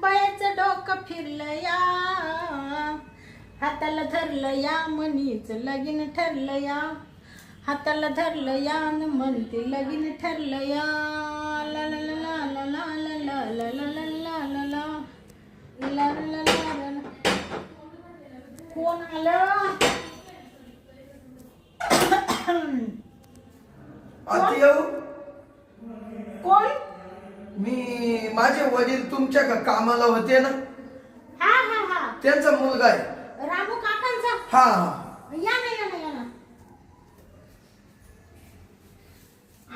बायाचं डोकं फिरलं या हाताला धरलं या मनीच लगीन ठरलं या हाताला धरलं या न म्हणते लगीन ठरलं या ला ला ला ला ला ला ला ला ला ला ला ला ला ला. कोण आलं कोण मी माझे वडील तुमच्या का- कामाला होते ना? हा हा हा. त्यांचा मुलगा आहे. रामू काकांचा? हा हा. या ना या ना या ना.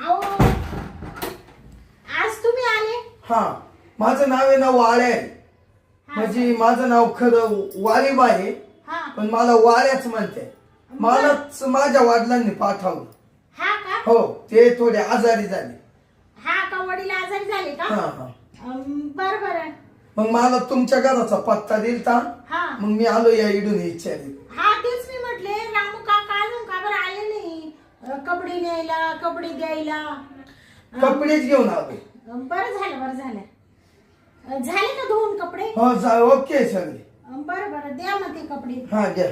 आओ आज तुम्ही आले? हा. माझं नाव आहे ना वाळे. म्हणजे माझं नाव खरं वाळीबा आहे. हा. पण मला वाळ्याच म्हणते. मलाच माझ्या वडिलांनी पाठवलं. हा का? हो ते थोडे आजारी झाले. हा का वडील आजारी झाले का? हा हा. अं, बरं बरं. मग मला तुमच्या घराचा पत्ता दिलता. हा. मग मी आलो या इडून विचारी हा तेच मी म्हटले रामू काका अजून का बरं आले नाही? अं, कपडे न्यायला कपडे द्यायला कपडेच घेऊन आलो. बरं झालं बरं झालं. अं, झाले का धुवून कपडे? हो जा ओके सगळे अं, बरं बरं. द्या मग ते कपडे. हा घ्या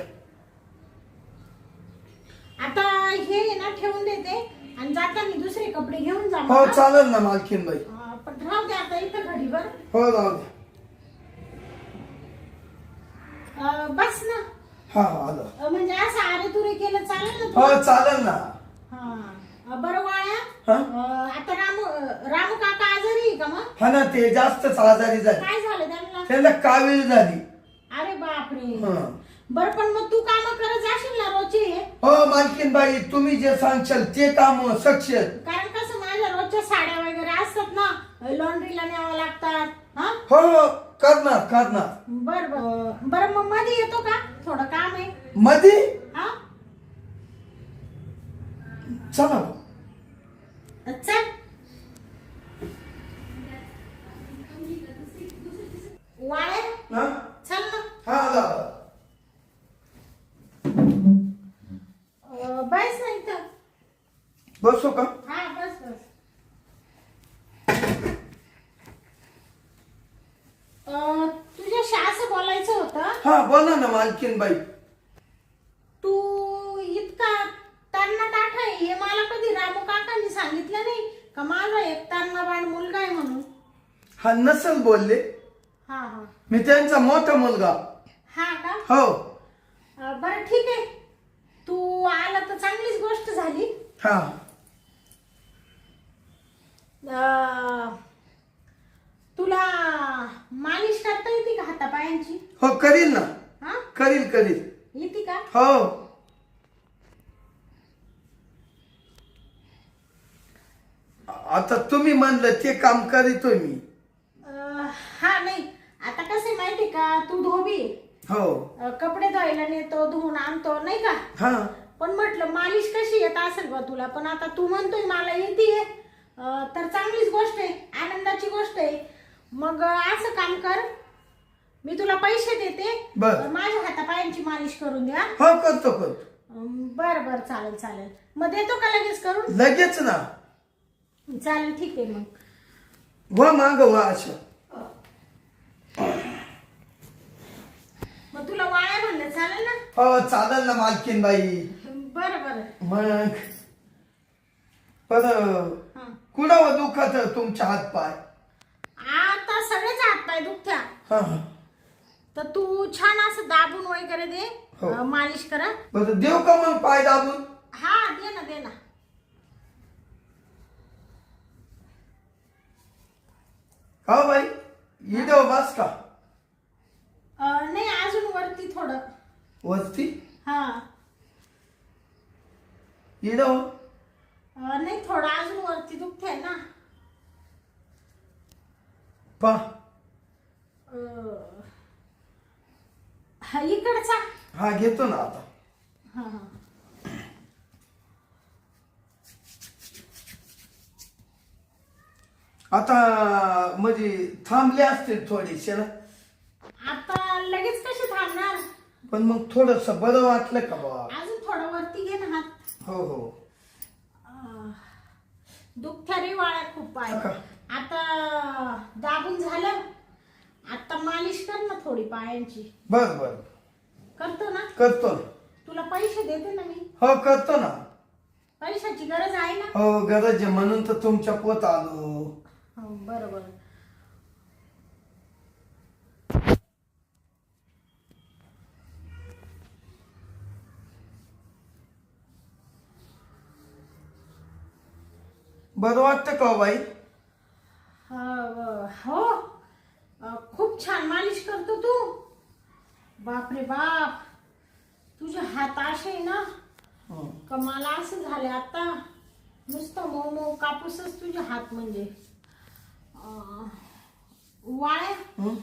आता हे ना ठेवून देते. आणि जाताना दुसरे कपडे घेऊन जा हो. चालेल ना मालकीन बाई. पण राहू द्या आता इथं घडीभर हो राहू द्या अं, बस ना. हा हा आलो. अं, म्हणजे असं आरे तुरे केलं चालेल ना हो? चालेल ना. हा. अं, बरं वाळ्या. हा? अं, आता रामू रामू काका आजारी आहे का मग? हा ना ते जास्तच आजारी झाले. काय झालं त्यांना? त्यांना कावीळ झाली. अरे बापरे. हा. बरं पण मग तू काम करत जाशील ना रोजचे हो? मालकीन बाई तुम्ही जे सांगशाल ते काम सक्षल कारण कसं माझ्या रोजच्या साड्या वगैरे असतात ना लॉन्ड्रीला न्यावं लागतात हा? हो हो करणार करणार. बर बर. बरं मग मध्ये येतो का? थोडं काम आहे. मध्ये हा? चला. चल. बोला ना मालकीन बाई. तू इतका तरणाट आहे हे मला कधी रामू काकांनी सांगितलं नाही? का माझा एक तरणाबाण मुलगा आहे म्हणून? हा नसल बोलले. हा हा. मी त्यांचा मोठा मुलगा. हा का? हो. अं, बरं ठीक आहे. तू आला तर चांगलीच गोष्ट झाली. हा. अं, तुला मालिश करता येते का हातापायांची? हो करील ना. हा? करील करील. येते का? हो. आता तुम्ही म्हणलं ते काम करीतोय मी. अं, हा नाही. आता कसं आहे माहिती का? तू धोबी. हो. अं, कपडे धुवायला नेतो धुवून आणतो नाही का? हा. पण म्हटलं मालिश कशी येत असेल बा तुला. पण आता तू म्हणतोय मला येते तर चांगलीच गोष्ट आहे. आनंदाची गोष्ट आहे. मग असं काम कर. मी तुला पैसे देते बर. अं, माझ्या हातापायांची मालिश करून द्या. हो करतो करतो. बर बर चालेल चालेल. मग देतो का लगेच करून? लगेच ना. चालेल ठीक आहे मग. व माग व असं मग तुला वाळ्या म्हणलं चालेल ना? हो चालेल ना मालकीन बाई. बरं बरं. मग पर हा. कुणावर दुखत तुमच्या हात पाय आता सगळेच हात पाय दुखत्या. हा हा. तर तू छान असं दाबून वगैरे दे हो. अं, मालिश करा. बरं देऊ का मग पाय दाबून? हा दे ना दे ना. का हो बाई? इडो बस का? अं, नाही अजून वरती थोडं. वस्ती हा. अं, नाही थोडं अजून वरती दुखतंय ना. पा. अं, हा इकडचा हा घेतो ना आता. हा हा. आता म्हणजे थांबले असतील थोडेसे ना? आता लगेच कसे थांबणार? पण मग थोडस बरं वाटलं का बा अजून थोडं वरती घे ना हात. हो हो. अं, दुखत्या रे वाळ्या खूप पाय? आता दाबून झालं आता मालिश कर ना थोडी पायांची. बर बर करतो ना? करतो. ना तुला पैसे देते ना मी. हो करतो ना. पैशाची गरज आहे ना? हो गरज आहे. म्हणून तर तुमच्या पोत आलो. हो बरं बरं बरं वाटतं का हो बाई? हा, हो. खूप छान मालिश करतो तू. बापरे बाप. तुझे हात असे आहे ना. हं. का मला असं झाले आता. नुसतं मऊ मऊ कापूसच तुझे हात म्हणजे. वाळ्या?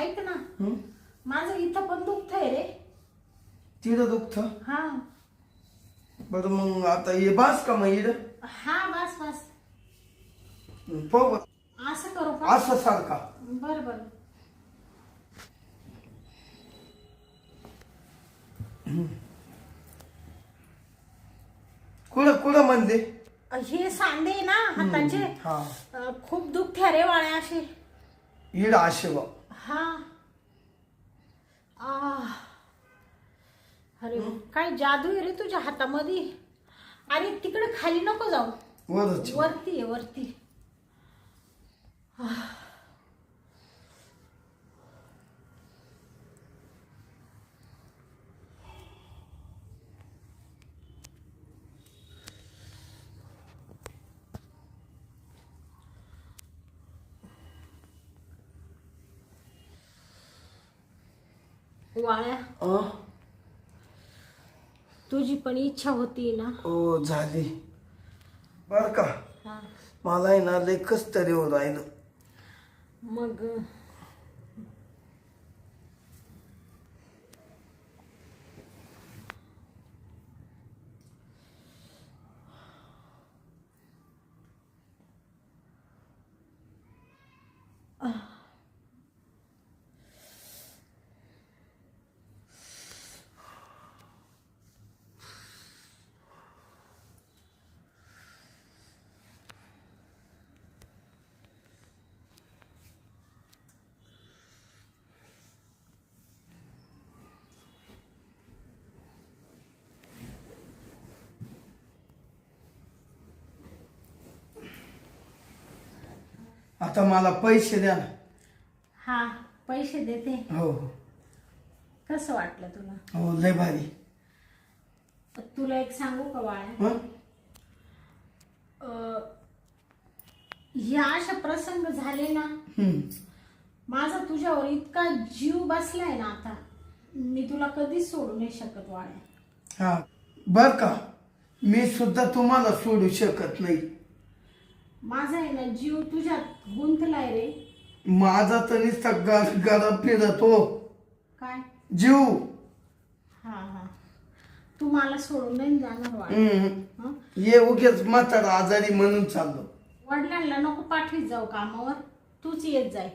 ऐक ना? माझं इथं पण दुखतंय रे. तिथं दुखत? हा. बरं मग आता ये बास का मग इथं? हा बस बस. पाहू. असं करू का? असं सारखा. बर बर. कुठं कुठं म्हणले हे सांदे ना हाताचे. हा. अं, खूप दुखत्या रे वाळ्या असे. इड आशे बा हा. आह. अरे काय जादू आहे रे तुझ्या हातामध्ये? अरे तिकडे खाली नको जाऊ. वरच. वरती आहे वरती. वाळ्या अं? तुझी पण इच्छा होती ना? हो झाली. बर का. हा. मला आहे ना लय कस तरी होऊन राहिलं. मग? आता मला पैसे द्या ना. हा पैसे देते. हो. कसं वाटलं तुला? हो लय भारी. तुला एक सांगू का बाळा? हं? अं, ह्या अशा प्रसंग झाले ना हं. माझा तुझ्यावर इतका जीव बसलाय ना आता मी तुला कधीच सोडू नाही शकत वाळ्या हा. बर का मी सुद्धा तुम्हाला सोडू शकत नाही. माझा आहे ना जीव तुझ्यात गुंतलाय रे. माझा तर नुसता गरम फिरत हो. काय? जीव. हा हा. तू मला सोडून नाही जाणार हं. ये उगेच म्हातारा आजारी म्हणून चाललो. वडिलांना नको पाठवीत जाऊ कामावर. तूच येत जाय.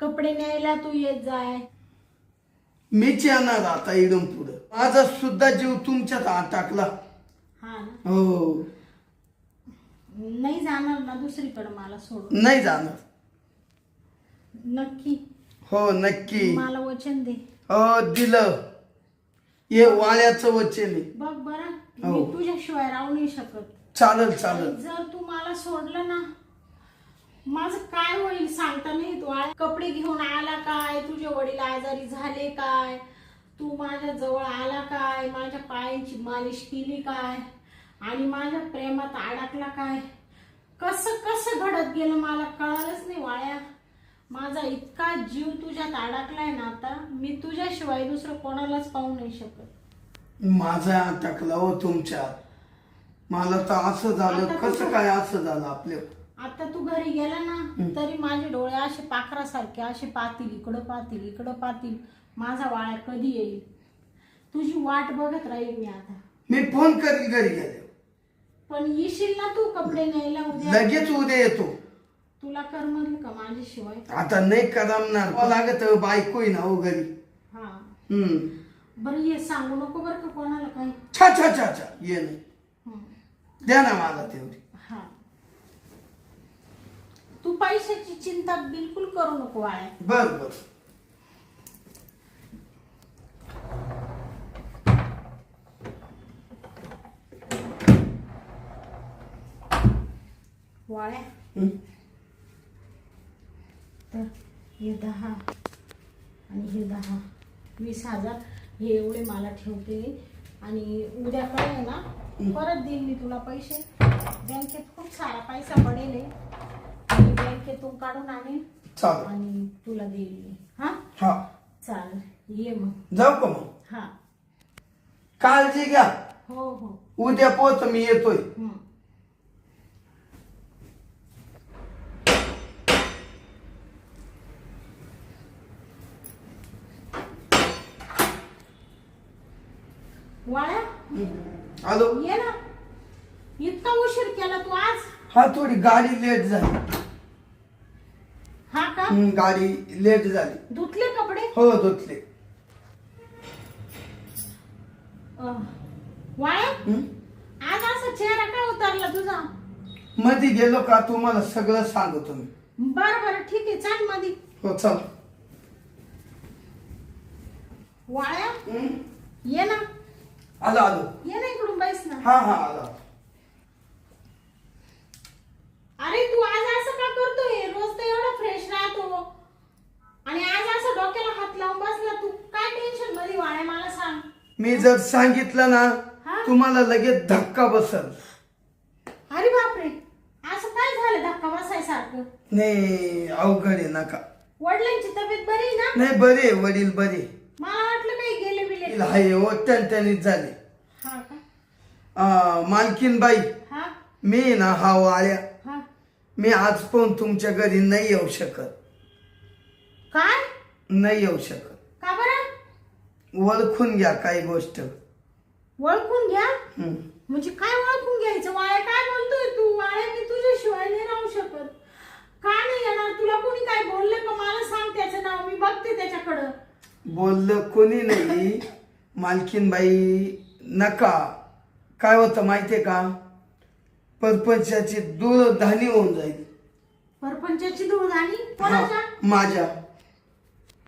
कपडे न्यायला तू येत जाय. मीच येणार आता इडून पुढं. माझा सुद्धा जीव तुमच्यात हात टाकला. हा ना? हो. ना दुसरीकडे मला सोडून नाही जाणार. नक्की. हो नक्की. मला वचन दे. हो दिलं. हे वाळ्याचं वचन आहे. बघ बरं हो. मी तुझ्याशिवाय राहू नाही शकत. चालल चालल. जर तू मला सोडलं ना माझं काय होईल सांगता नाही तू कपडे घेऊन आला काय? तुझे वडील आजारी झाले काय? तू माझ्या जवळ आला काय? माझ्या पायांची मालिश केली काय? आणि माझ्या प्रेमात अडकला काय? कसं कसं घडत गेलं मला कळालंच नाही वाळ्या माझा इतका जीव तुझ्यात अडकलाय ना आता मी तुझ्याशिवाय दुसरं कोणालाच पाहू नाही शकत. माझा हात टाकला हो तुमच्यात मला तर असं झालं कसं? काय असं झालं आपल्या आता तू घरी गेला ना तरी माझे डोळे असे पाखरासारखे असे पाहतील इकडं पाहतील इकडं पाहतील. माझा वाळा कधी येईल? तुझी वाट बघत राहील मी आता. मी फोन करील घरी गेले पण येशील ना तू कपडे न्यायला उद्या? लगेच उद्या येतो. तुला करमल का माझ्याशिवाय आता नाही करमणार. मला लागत बायको आहे ना हो घरी. हा. हम्म. बरं ये सांगू नको बरं का कोणाला काही. छा छा छा छा. ये नाही हं. द्या ना मला तेवढी. हा. तू पैशाची चिंता बिलकुल करू नको वाळ्या बर बर. वाळ्या हं? तर हे दहा आणि हे दहा. वीस हजार हे एवढे मला ठेवते. आणि उद्याकडे आहे ना परत देईन मी तुला पैसे. बँकेत खूप सारा पैसा पडेल बँकेतून काढून आणेन आणि तुला देईल हा? हा. चालेल. ये मग. जाऊ का मग? हा. काळजी घ्या. हो हो. उद्या पोच मी येतोय. वाळ्या आलो ये ना. इतका उशीर केला तू आज? हा थोडी गाडी लेट झाली. हा का? हं, गाडी लेट झाली. धुतले कपडे? हो धुतले. अं, वाळ्या हं? आज असा चेहरा का उतरला तुझा? मध्ये गेलो का तुम्हाला सगळं सांगतो मी. बर बर ठीक आहे चाल मधी. हो चल. वाळ्या? ये ना. आलो आलो ये ना इकडून बैस ना हा हा आलो अरे तू आज असं का करतोय रोज तर एवढा फ्रेश राहतो आणि आज असं डोक्याला हात लावून बसला तू काय टेन्शनमध्ये वाळे मला सांग मी जर सांगितलं ना हा? तुम्हाला लगेच धक्का बसल अरे बापरे असं काय झालं धक्का बसायसारखं नाही अवघड आहे नका वडिलांची तब्येत बरी आहे ना नाही बरे वडील बरे मला वाटलं बिले हाय हो टणटणीत झाले. हा का? अं, मालकीन बाई हा? मी ना हा वाळ्या हा? मी आज पण तुमच्या घरी नाही येऊ शकत. काय? नाही येऊ शकत. का बरं? ओळखून घ्या काही गोष्ट. ओळखून घ्या? हं. म्हणजे काय ओळखून घ्यायचं? वाळे काय बोलतोय तू? वाळे मी तुझ्याशिवाय नाही राहू शकत. का नाही येणार? तुला कोणी काय बोललं का? मला सांग त्याचं नाव. मी बघते त्याच्याकडं. बोललं कोणी नाही. मालकीन बाई नका. काय होतं माहितीये का? परपंचाची दूरधानी होऊन जाईल. परपंचाची धूळ आणि हा, माझ्या.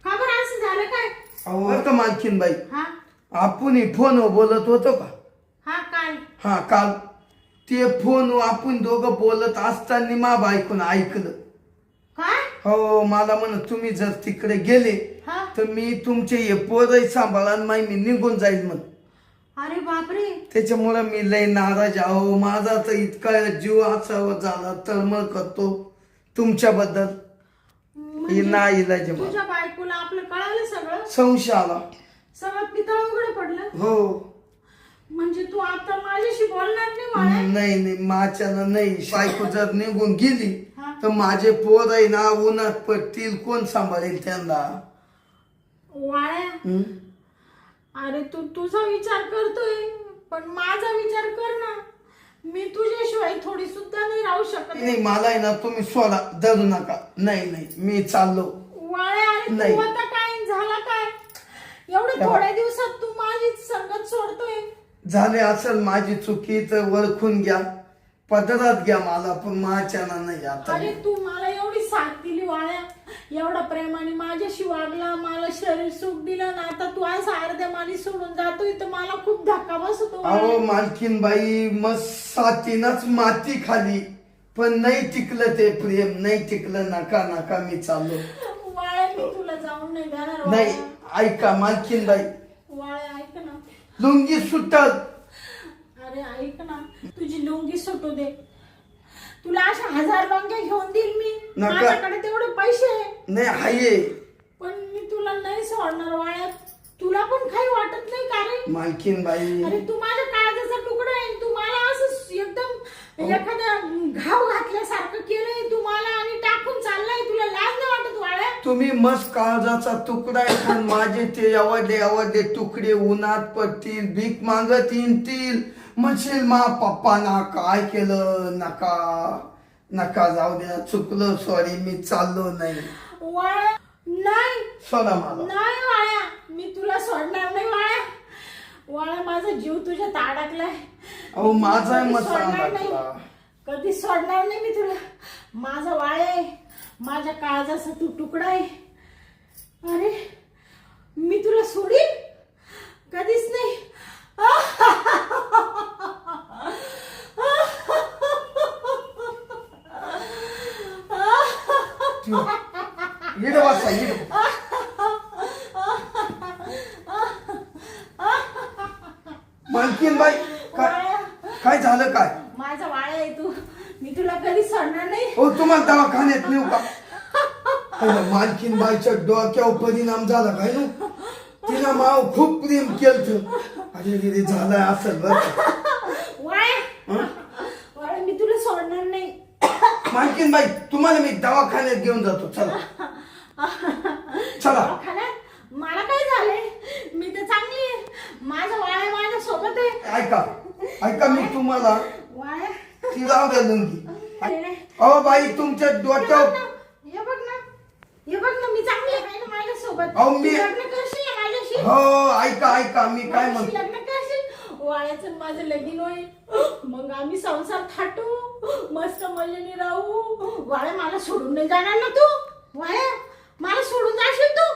का बरं? असं झालं काय? अहो बरं का मालकीन बाई हा. आपण फोनवर बोलत होतो का? हा काय हा काल. ते फोन आपण दोघं बोलत असताना मा बायकून ऐकलं. काय? हो मला म्हण तुम्ही जर तिकडे गेले हा. तर मी तुमचे हे पोरही सांभाळा आणि माई मी निघून जाईल म्हण. अरे बापरे. त्याच्यामुळे मी लय नाराज आहो. माझा तर इतका जीव असावा झाला तळमळ करतो तुमच्याबद्दल. हे म्हणजे नाही इलाज तुझ्या बायकोला आपलं कळालं सगळं? संशय आला. सगळं पितळ उघड पडलं? हो. म्हणजे तू आता माझ्याशी बोलणार नाही नाही नाही माझ्यानं नाही. बायको जर निघून गेली हा. तर माझे पोर आहे ना उन्हात पडतील. कोण सांभाळेल त्यांना? वाळ्या हं? अरे तू तुझा विचार करतोय पण माझा विचार कर ना. मी तुझ्याशिवाय थोडी सुद्धा नाही राहू शकत. नाही मला आहे ना तुम्ही सोडा धरू नका. नाही नाही मी चाललो. वाळे अरे नाही. तू आता काय झाला काय? एवढ्या थोड्या दिवसात तू माझी संगत सोडतोय. झाले असेल माझी चुकी तर ओळखून घ्या. पदरात घ्या मला पण माझ्यानं नाही आता. अरे तू मला एवढी साथ दिली वाळ्या एवढा प्रेमाने माझ्याशी वागला मला शरीर सुख दिलं ना आता तू आज अर्ध्या माली सोडून जातोय तर मला खूप धक्का बसतो. अहो मालकीन बाई मग सातीनच माती खाली. पण नाही टिकलं ते प्रेम नाही टिकलं नका नका मी चाललो. वाळ्या मी तुला जाऊन नाही देणार नाही वाळ्या. ऐका मालकीन बाई वाळ्या ऐक ना. लुंगी सुटत. अरे ऐक ना. तुझी लुंगी सुटू दे. तुला अशा हजार लुंग्या घेऊन देईल मी? नका. माझ्याकडे तेवढे पैसे आहे. नाही हाये पण मी तुला नाही सोडणार वाळ्यात तुला पण काही वाटत नाही का रे? मालकीन बाई. अरे तू माझ्या काळजाचा तुकडा आहे तू मला असं एकदम एखाद्या घाव घातल्यासारखं केलंय तू मला आणि टाकून चाललाय. तुला लाज नाही वाटत वाळ्या तुम्ही मस्त काळजाचा तुकडा आहे पण माझे ते आवडले आवडले तुकडे उन्हात पडतील भीक मागत येतील म्हणशील मा पप्पा ना काय केलं? नका नका जाऊ द्या. चुकलं सॉरी मी चाललो नाही. वाळ्या नाही. सोडा मला. नाही वाळ्या. मी तुला सोडणार नाही वाळ्या. वाळ्या माझा जीव तुझ्यात अडकलाय अहो माझा कधी मत सोडणार नाही. सांगा कधी सोडणार नाही मी तुला. माझा आहे. माझ्या काळजाचा तू तुकडा आहे. अरे मी तुला सोडीन कधीच नाही इड वाचा इड मालकीन बाई काय वाळ्या, काय झालं काय माझा वाळा आहे तू मी तुला कधी सोडणार नाही हो तुम्हाला दवाखान्यात नेऊ का अरे, बाईच्या डोक्यावर परिणाम झाला काय ना? तिला माव खूप प्रेम केलं अरे रे झालाय असं बरं हं? मी तुला सोडणार नाही. मालकीन बाई तुम्हाला मी दवाखान्यात घेऊन जातो. चला. चला. दवाखान्यात? मला काय झालंय? मी तर चांगली आहे. माझा माझ्या सोबत आहे. ऐका. ऐका मी तुम्हाला वाळ्या ती राहू द्या लुंगी. अहो बाई तुमच्या डोक्यावर हे बघ ना मी चांगली आहे ना माझ्या सोबत अहो, मी- लग्न करशील ना माझ्याशी? हो ऐका ऐका मी काय माझ्याशी म्हणतो? लग्न करशील? वाळ्याचं माझं लगीन होईल. मग आम्ही संसार थाटू. मस्त मजेने राहू. वाळ्या मला सोडून नाही जाणार ना तू? वाळ्या मला सोडून जाशील तू?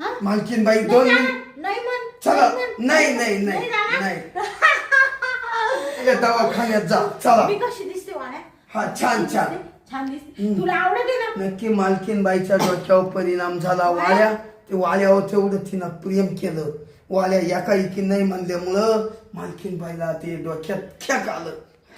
हा? मालकीन बाई नाही दोन जाणार. मिनिट नाही म्हण. चला. म्हण. नाही नाही नाही. जाणार? नाही. या दवाखान्यात जा. चला. मी कशी दिसते वाळ्या? हा छान छान. छान दिसते. तुला आवडत आहे ना? नक्की मालकीन बाईच्या डोक्यावर परिणाम झाला. वाळ्या ते वाळ्यावर तेवढं तिनं प्रेम केलं. वाळ्या एका एकी नाही म्हणल्यामुळं मालकीन बाईला ते डोक्यात खेक आलं.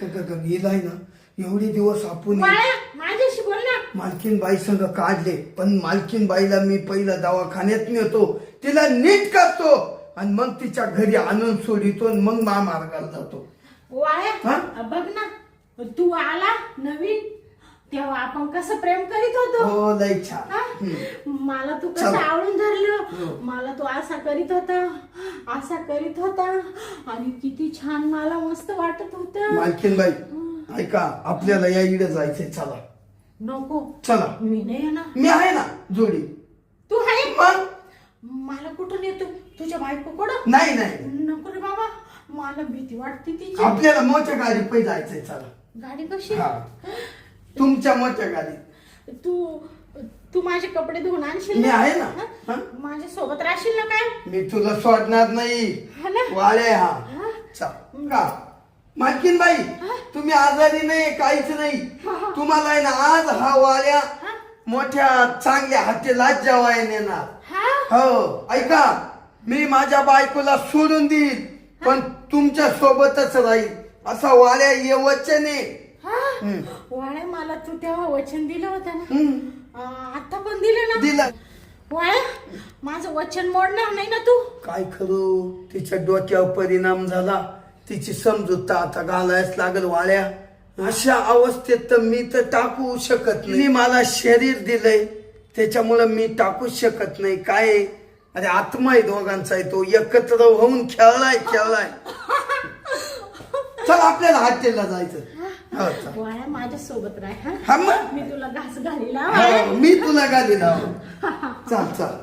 ग- गेलाय ना. एवढे दिवस आपण वाळ्या माझ्याशी बोल ना. मालकीन बाई संग काढले. पण मालकीन बाईला मी पहिला दवाखान्यात नेतो. तिला नीट करतो. आणि मग तिच्या घरी आणून सोडितो आणि मग महामार्गाला जातो. वाळ्या? बघ ना. तू आला नवीन. तेव्हा आपण कसं प्रेम करीत होतो? हो लय छान. हा? हम्म. मला तू कसं चला. आवडून हो. धरलं मला तू असा करीत होता. असा करीत होता. आणि किती छान मला मस्त वाटत होत. मालकीन बाई ऐका आपल्याला या इकडे जायचंय. चला. नको. चला. मी नाही येणार. मी आहे ना जोडी. तू आहे? मग? मला कुठून येतो? तुझ्या बायको कडं नाही नाही. नको रे बाबा. मला भीती वाटते तिची. आपल्याला मोठ्या गाडी पै जायचंय. चला. गाडी कशी? हा. तुमच्या मोठ्या गाडीत तू तू माझे कपडे धुवून आणशील मी? आहे ना. हा? माझ्या सोबत राहशील ना काय? मी तुला सोडणार नाही. हा ना? वाळे हा. हा? चल का? मालकीन बाई तुम्ही आजारी नाही काहीच नाही. तुम्हाला आहे ना आज हा वाळ्या हा? मोठ्या चांगल्या हॉटेलात जेवाय नेणार. हा? हो ऐका मी माझ्या बायकोला सोडून देईन पण तुमच्या सोबतच राहील असा वाड्या ये वचन वाळ्या मला तू तेव्हा वचन दिलं होतं ना? आता पण दिलं ना? दिला. वाळ्या माझं वचन मोडणार नाही ना तू? काय करू? तिच्या डोक्यावर परिणाम झाला. तिची समजूत आता घालायच लागल वाळ्या अशा अवस्थेत तर मी तर टाकू शकत नाही. मला शरीर दिलंय. त्याच्यामुळं मी टाकूच शकत नाही. काय? अरे आत्मा आहे दोघांचा आहे तो. एकत्र होऊन खेळलाय खेळलाय. चल आपल्याला हॉटेलला जायचं हो, चल. माझ्या सोबत राह हा. हा मग? मी तुला घास घालीला हो, मी तुला गाडी लाव चल चल.